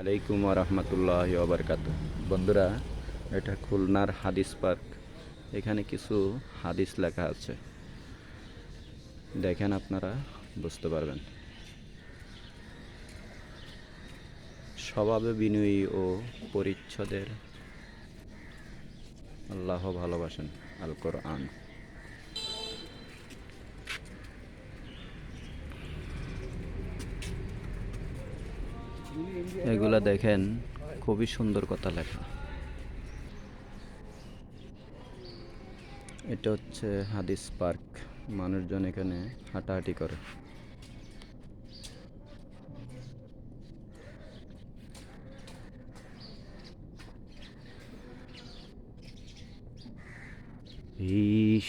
আলাইকুম রহমতুল্লাহ আবরকাত বন্ধুরা, এটা খুলনার হাদিস পার্ক। এখানে কিছু হাদিস লেখা আছে। দেখেন আপনারা, বুঝতে পারবেন। স্বভাবে বিনয়ী ও পরিচ্ছদের আল্লাহ ভালোবাসেন আল কোরআন এগুলা দেখেন, খুবই সুন্দর কথা লেখা। এটা হচ্ছে হাদিস পার্ক, মানুষজন এখানে হাঁটাহাঁটি করে।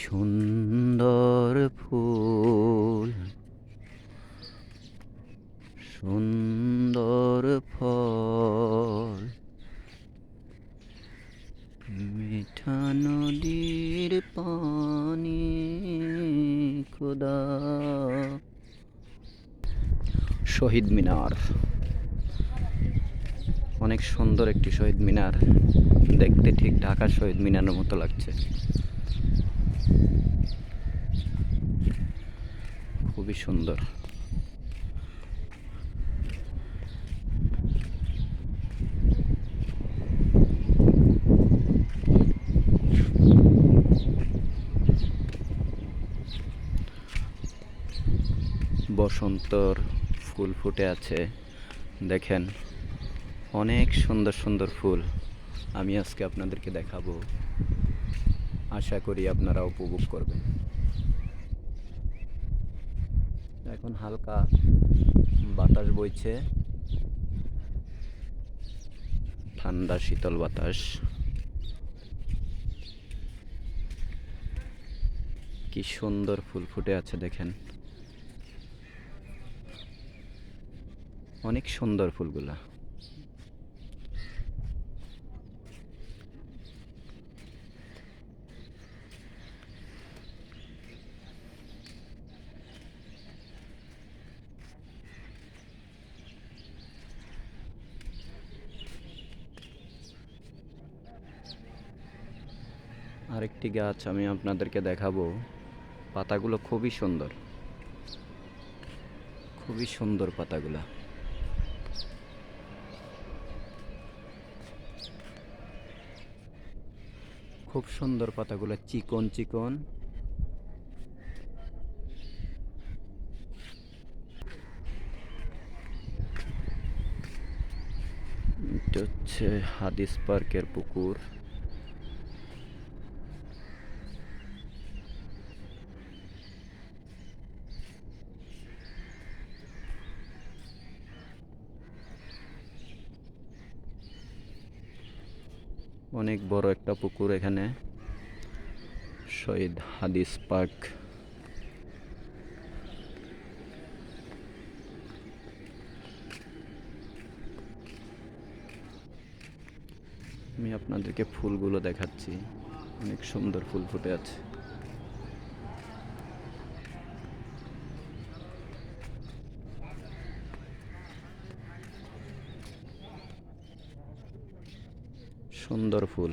সুন্দর ফুল সুন্দর ফল মিঠা নদীর পানি, খোদা। শহীদ মিনার। অনেক সুন্দর একটি শহীদ মিনার। দেখতে ঠিক ঢাকার শহীদ মিনারের মতো লাগছে। খুবই সুন্দর। বসন্তর ফুল ফুটে আছে। দেখেন, অনেক সুন্দর সুন্দর ফুল। আমি আজকে আপনাদেরকে দেখাবো। আশা করি আপনারা উপভোগ করবেন। এখন হালকা বাতাস বইছে। ঠান্ডা, শীতল বাতাস। কি সুন্দর ফুল ফুটে আছে, দেখেন। অনেক সুন্দর ফুলগুলা। আরেকটি গাছ আমি আপনাদেরকে দেখাবো। পাতাগুলো খুবই সুন্দর। খুবই সুন্দর পাতাগুলা। খুব সুন্দর পাতাগুলো চিকন চিকন। হচ্ছে হাদিস পার্কের পুকুর। অনেক বড় একটা পুকুর এখানে। শহীদ হাদিস পার্ক। আমি আপনাদেরকে ফুলগুলো দেখাচ্ছি। অনেক সুন্দর ফুল ফুটে আছে। সুন্দর ফুল।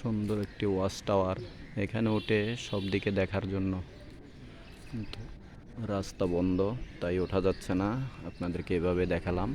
সুন্দর একটি ওয়াচ টাওয়ার এখানে উঠে সব দিকে দেখার জন্য। রাস্তা বন্ধ, তাই ওঠা যাচ্ছে না। আপনাদেরকে এভাবে দেখালাম।